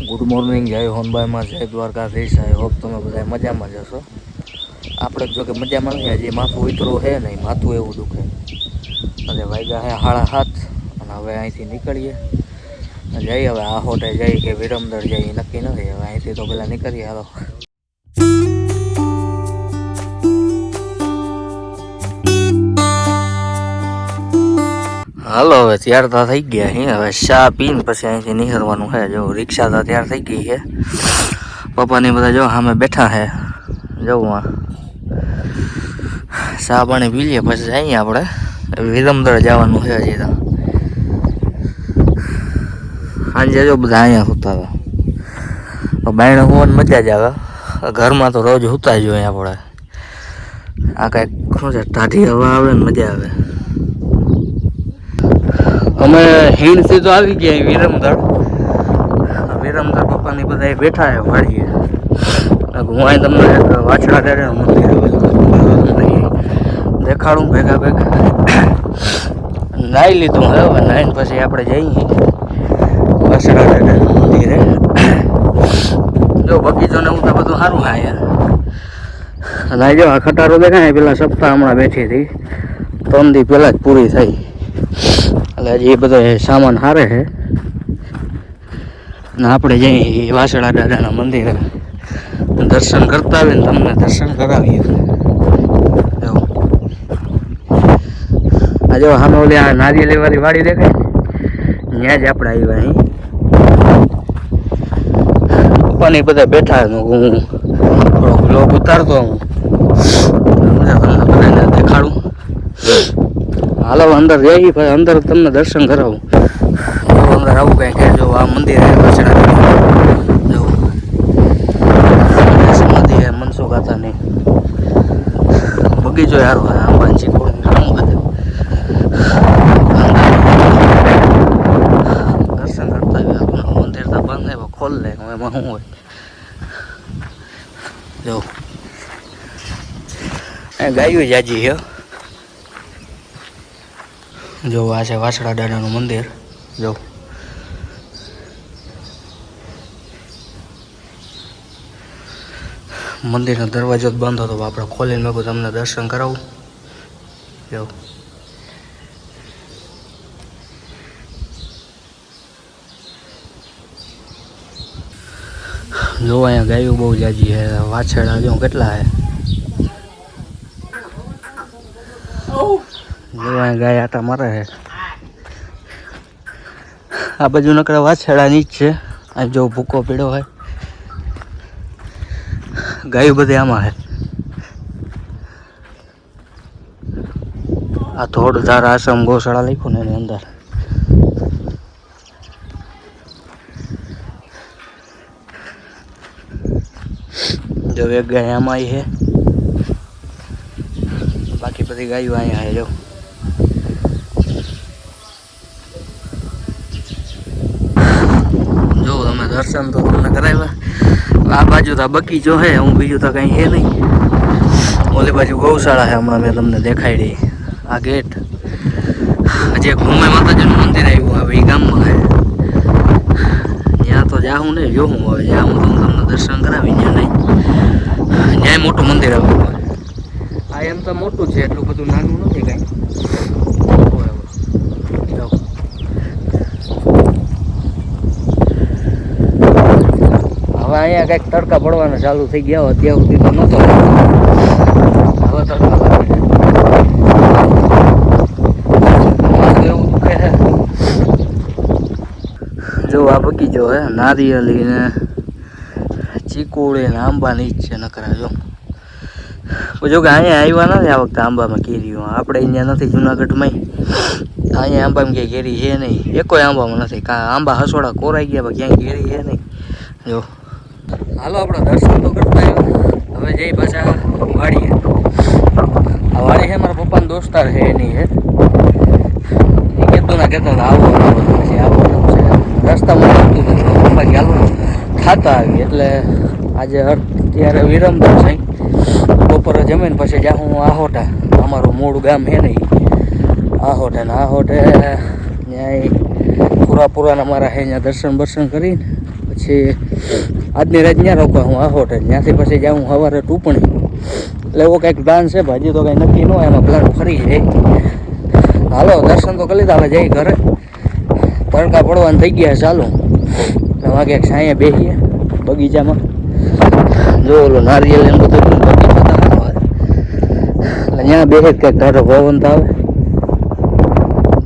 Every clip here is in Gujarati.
ગુડ મોર્નિંગ જય હોનબાઈમાં જય દ્વારકાધીશ. આઈ હોપ તમે બધા મજામાં જશો આપણે જો કે મજામાં નથી આજે માથું ઉતરું છે નહીં, માથું એવું દુખે. અને વાગ્યા છે હાડા હાથ અને હવે અહીંથી નીકળીએ. જઈએ હવે આ હોટે જઈ કે વિરમદર જઈ નક્કી નથી. હવે અહીંથી તો પેલા નીકળીએ, હાલો. હાલો, હવે તૈયાર તો થઈ ગયા છે હવે ચા પીને પછી અહીંથી નીકળવાનું છે જો, રિક્ષા તો તૈયાર થઈ ગઈ છે પપ્પાની બધા જો સામે બેઠા છે જવું ચા પાણી પી લઈએ પછી જઈએ આપણે. વિરમદળ જવાનું છે હજી તો. સાંજે જો બધા અહીંયા સુતા હતા. બાયણ હોવાની મજા જ આવે. ઘરમાં તો રોજ સુતા જ હોય આપણે. આ કાંઈક શું છે, ટાઢી હવા આવે ને મજા આવે. અમે હિણથી તો આવી ગયા વિરમદળ વિરમદળ પપ્પાની બધા બેઠા છે વાડીએ. હું તમને એક વાછડા મંદિર દેખાડું ભેગા ભેગા. નાહી લીધું હવે નાહીને પછી આપણે જઈએ. વાછડા ડે મંદિરે જો બગીચો ને એવું તો બધું સારું હા યાર. આ જો આ ખટારો દેખાય પેલા સપ્તાહ હમણાં બેઠી હતી. ત્રણ દી પહેલાં જ પૂરી થઈ. હજી એ બધો સામાન હારે છે. ને આપણે જઈ વાસળા દાદાના મંદિરે દર્શન કરતા આવીને તમને દર્શન કરાવીએ. આજે સામે ઓલી આ નારિયેલી વાળી વાડી દેખાય ત્યાં જ આપણે આવ્યા અહીં. પપ્પાની બધા બેઠા હું થોડોક લોક ઉતારતો હું દેખાડું. હાલો, અંદર જઈ ભાઈ, અંદર તમને દર્શન કરાવું. અંદર આવું કંઈ કે જો, આ મંદિર છે વાછડા જો. સમાધિ છે મનસુખ આતાની બગીચો યારો છે આંબાની ચીકુડ ઘણું દર્શન કરતા મંદિર તો બંધ છે ખોલ હવે એમાં શું હોય. જો. ગાયું જાજી છે જો આ છે વાસડા દાદાનું મંદિર, જો. મંદિરનો દરવાજો જ બંધ હતો આપણે ખોલીને મેં તમને દર્શન કરાવું. જો. જો અહીંયા ગાયું બહુ જાજી છે વાછડા જો કેટલા છે? અહીંયા ગાય આટા મારે. છે આ બાજુ નકરા વાછડાની જ છે. આ જો ભૂકો પીડો હોય. ગાયું બધી આમાં છે આ થોડ ધાર આશ્રમ ગૌશાળા લખ્યું ને એની અંદર. જો એક ગાય આમાં છે બાકી બધી ગાયો અહીંયા જો જો તમે દર્શન તો તમને કરાવ્યા આ બાજુ તો બગીચો છે, હું બીજું તો કંઈ છે નહીં. ઓલી બાજુ ગૌશાળા છે હમણાં મેં તમને દેખાડી. આ ગેટ. હજી એક માતાજીનું મંદિર આવ્યું હવે એ ગામમાં હે ત્યાં તો જાઉં ને જોઉં હવે. જ્યાં હું તમને દર્શન કરાવી, ત્યાં નહીં. ત્યાં મોટું મંદિર આવ્યું આ એમ તો મોટું છે, એટલું બધું નાનું નથી કાંઈ મોટું એવું. જો. હવે અહીંયા કંઈક તડકા પડવાના ચાલુ થઈ ગયા હોય ત્યાં સુધી તો નહોતો હવે તડકા લાગે. જો આ હે નારિયેલી ને ચીકુડી ને આંબાની જ છે નકરા, જો. જો કે અહીંયા આવ્યા નથી આ વખતે આંબામાં કેરીઓ. આપણે અહીંયા નથી જુનાગઢમાં અહીંયા આંબામાં ક્યાંય કેરી છે નહીં. એકોય આંબામાં નથી. કાં આંબા હસોડા કોરાઈ ગયા ક્યાંય કેરી છે નહીં. જો. હાલો, આપણો દર્શન તો કરતા હવે જઈ પાછા વાડીએ. આ વાડી છે, મારા પપ્પાનો દોસ્તાર છે એની છે એ કહેતો ના કહેતા હતા, આવો પછી આવો રસ્તામાં આવતું નથી પપ્પા કે ખાતા આવી એટલે આજે અત્યારે વિરમદર છે. બપોરે જમીને પછી જ્યાં હું આહોટા. અમારું મૂળ ગામ છે નહીં આહોટે ને આહોટે ત્યાં પૂરા પૂરાના મારા ત્યાં દર્શન બર્શન કરીને પછી આજની રાત ત્યાં રોકવા હું આ હોટલ ત્યાંથી પછી જાઉં સવારે ટૂંપણી. એટલે એવો કંઈક પ્લાન છે ભાજી તો કંઈ નક્કી ન હોય, એમાં પ્લાન ફરી જાય હાલો, દર્શન તો કરી લીધા હવે જઈ ઘરે. તડકા પડવાનું થઈ ગયા ચાલુ વાગે સાંયે બેસીએ બગીચામાં. જો ઓલું નારિયેલ એમ બધું બગીચો તો એટલે ત્યાં બેસે કંઈક ટાઢો પવન તો આવે.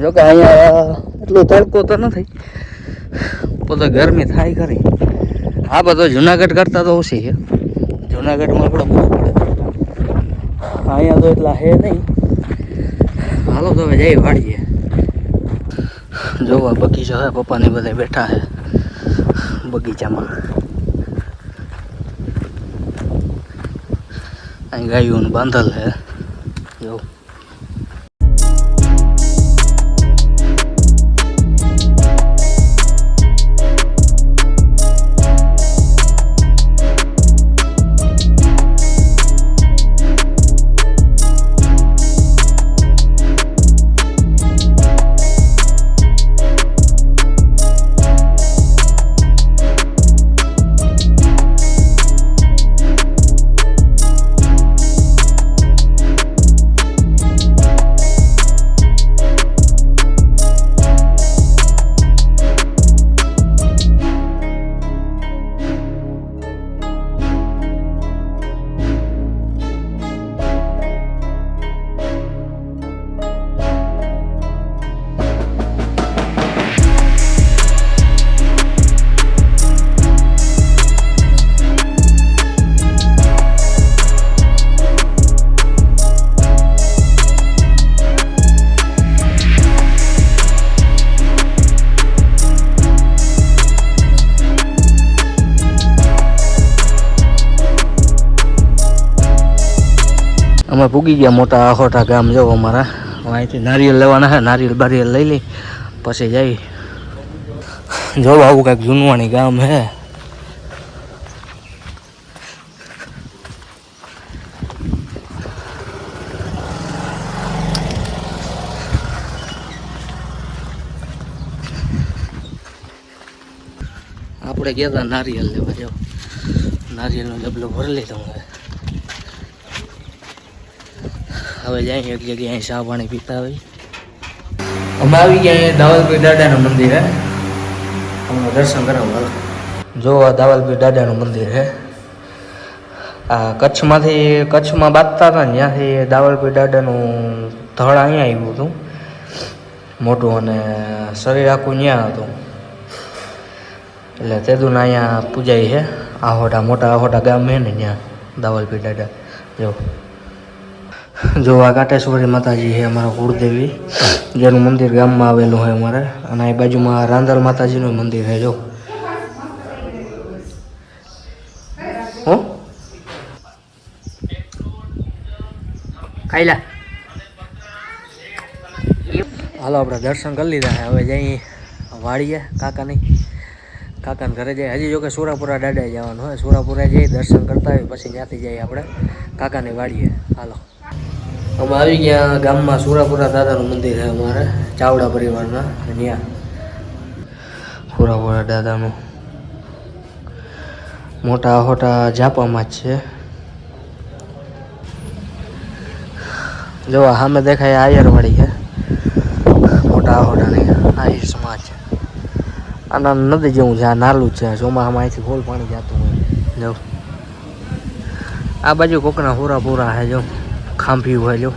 જો કે અહીંયા એટલો તડકો તો નથી. પોતે ગરમી થાય ખરી. આ બધો જુનાગઢ કરતાં તો ઓછી છે. જુનાગઢમાં આપણે બહુ પડે. અહીંયા તો એટલા હે નહીં. હાલો તો હવે જઈ વાળીએ. જોવા બગીચો હે પપ્પાને બધા બેઠા હે બગીચામાં. અહીં ગાયું બાંધલ હે જો. અમે પૂગી ગયા મોટા આખોટા ગામ જવો અમારા અહીંથી નારિયેલ લેવાના છે નારિયેલ બારિયેલ લઈ લઈ, પછી જઈ. જો આવું કાંઈક જૂનવાણી ગામ હે. આપણે ગયા હતા નારિયેલ લેવા જાવ નારિયેલનો ડબલો ભરી લીધો હવે હવે જાય એક જગ્યાએ ચા પાણી પીતા હોય. અમે આવી ગયા અહીંયા દાવલપીર દાદાનું મંદિર હે? અમને દર્શન કરાવવા જો આ દાવલપીર દાદાનું મંદિર હે? આ કચ્છમાંથી કચ્છમાં બાંધતા હતા ને ત્યાંથી દાવલપીર દાદાનું ધળ અહીંયા આવ્યું હતું. મોટું અને શરીર આખું ત્યાં હતું. એટલે તેદુના અહીંયા પૂજાય છે આહોટા મોટા આહોટા ગામ છે ને ત્યાં દાવલપીર દાદા. જો. જો આ કાટેશ્વરી માતાજી છે અમારા કુળદેવી, જેનું મંદિર ગામમાં આવેલું છે અમારે, અને આ બાજુમાં રાંદલ માતાજીનું મંદિર છે, જો. ખાઈલા. હાલો, આપણે દર્શન કરી લીધા હવે જઈ વાળીએ, કાકાની. કાકાને ઘરે જાય હજી જોકે સુરાપુરા દાદાએ જવાનું હોય. સુરાપુરા જઈ દર્શન કરતા હોય, પછી ત્યાંથી જઈએ આપણે. કાકાની વાળીએ. હાલો. અમે આવી ગયા ગામમાં સુરાપુરા દાદાનું મંદિર છે અમારે, ચાવડા પરિવારના ત્યાં. સુરાપુરા દાદાનું. મોટા હોટા જાપામાં જ છે. જો સામે દેખાય આયરવાડી છે. મોટા હોટાની આયર સમાજ આના નદી જેવું છે આ નાલું છે, ચોમાસામાં અહીંથી ફૂલ પાણી જતું હોય. જો. આ બાજુ કોકના હોરા પૂરા છે, જો. ખાંભી હોય જો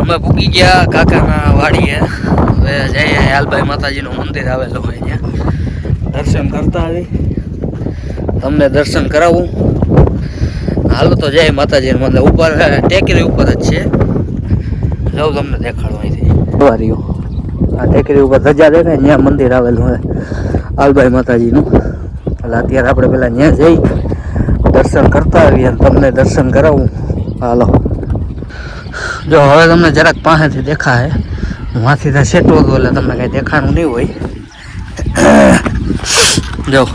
અમે પૂગી ગયા કાકાના વાડીએ. હવે જઈએ હાલભાઈ માતાજીનું મંદિર આવેલું હોય ત્યાં. દર્શન કરતા આવી. તમને દર્શન કરાવું. હાલો તો જય માતાજીનું મંદિર ઉપર ટેકરી ઉપર જ છે. જવું તમને દેખાડું અહીંથી. આ ટેકરી ઉપર ધજા દેખાય ને ત્યાં મંદિર આવેલું હોય. હાલભાઈ માતાજીનું. એટલે અત્યારે આપણે પેલા ત્યાં જઈ દર્શન કરતા આવીએ અને તમને દર્શન કરાવું. હાલો. જો, હવે તમને જરાક પાસેથી દેખાય. હું હાથી ત્યાં સેટો હતો એટલે તમને કાંઈ દેખાણું નહીં હોય. જો.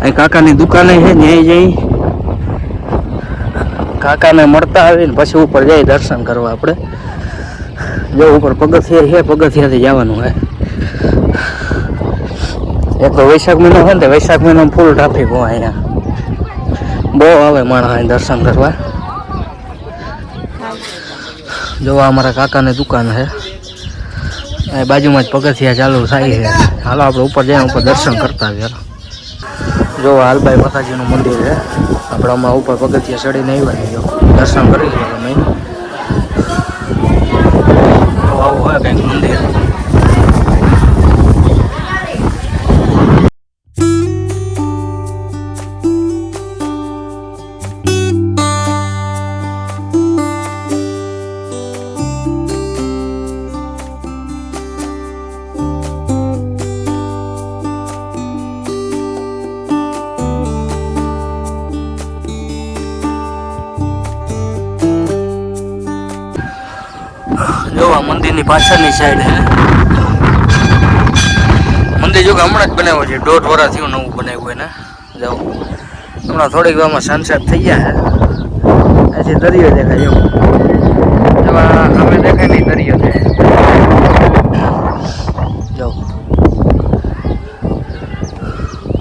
અહીં કાકાની દુકાને છે, ન્યાય જઈ. કાકાને મળતા આવીને પછી ઉપર જઈ દર્શન કરવા આપણે. જો, ઉપર પગથિયા છે, પગથિયાથી જવાનું હે એક તો વૈશાખ મહિનો હોય ને વૈશાખ મહિનામાં ફૂલ ટ્રાફિક હોય અહીંયા. બહુ આવે માણસ અહીં દર્શન કરવા. જો અમારા કાકાની દુકાન છે. એ બાજુમાં જ પગથિયા ચાલુ થાય છે. હાલો, આપણે ઉપર જઈએ ઉપર દર્શન કરતા આવીએ. જો હાલભાઈ માતાજીનું મંદિર છે. આપણે હમણાં ઉપર પગથિયા ચડીને આવ્યા જો, દર્શન કરી લઈએ તમે આવું હોય કંઈક મંદિર. મંદિરની પાછળની સાઈડ હે? મંદિર જો હમણાં જ બનાવ્યું છે. દોઢ વર્ષ થયું નવું બનાવ્યું એને. જાઓ. હમણાં થોડીક વારમાં સનસેટ થઈ ગયા હે પછી દરિયો દેખાય જો અમે દેખાય નહીં દરિયો છે.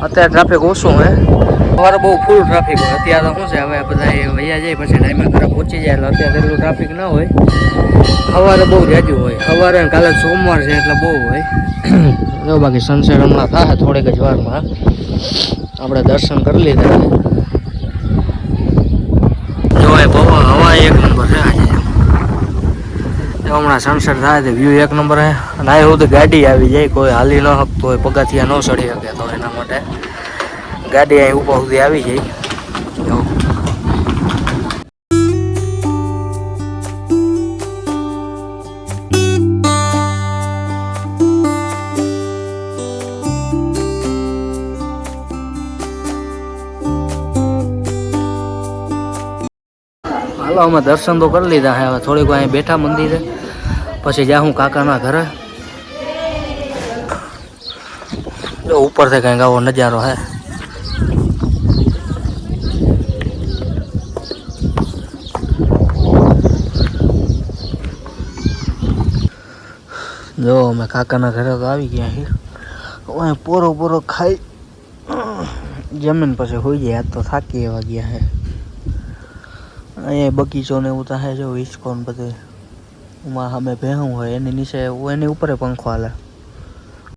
અત્યારે ટ્રાફિક ઓછું હે સવારે બહુ ફૂલ ટ્રાફિક હોય. અત્યારે શું છે હવે બધા વૈયા જાય પછી ટાઈમે ઘરે પહોંચી જાય એટલે અત્યારે એટલું ટ્રાફિક ના હોય. સવારે બહુ જાજુ હોય. સવારે કાલે સોમવાર છે એટલે બહુ હોય. જો બાકી સનસેટ હમણાં થાય થોડીક જ વારમાં. આપણે દર્શન કરી લીધા. જો એ બહુ હવા એક નંબર છે આજે. હમણાં સનસેટ થાય તો વ્યૂ એક નંબર છે. અને આ તો ગાડી આવી જાય કોઈ હાલી ન શકતું હોય પગથિયા ન ચડી શકે. ગાડી અહીં ઉપર સુધી આવી જાય જો હાલો, અમે દર્શન તો કરી લીધા હે હવે થોડીક વાર અહીં બેઠા મંદિરે. પછી જા હું કાકાના ઘરે. જો ઉપરથી કંઈક આવો નજારો હે જો, અમે કાકાના ઘરે તો આવી ગયા હવે પોરો પોરો ખાઈ, જમીન પછી હોઈ જાય, આજ તો થાકી એવા ગયા હે અહીંયા બગીચો ને એવું થાય જો ઇસ્કોન બધે. એમાં અમે ભેહું હોય, એની નીચે, એની ઉપર પંખો હાલે.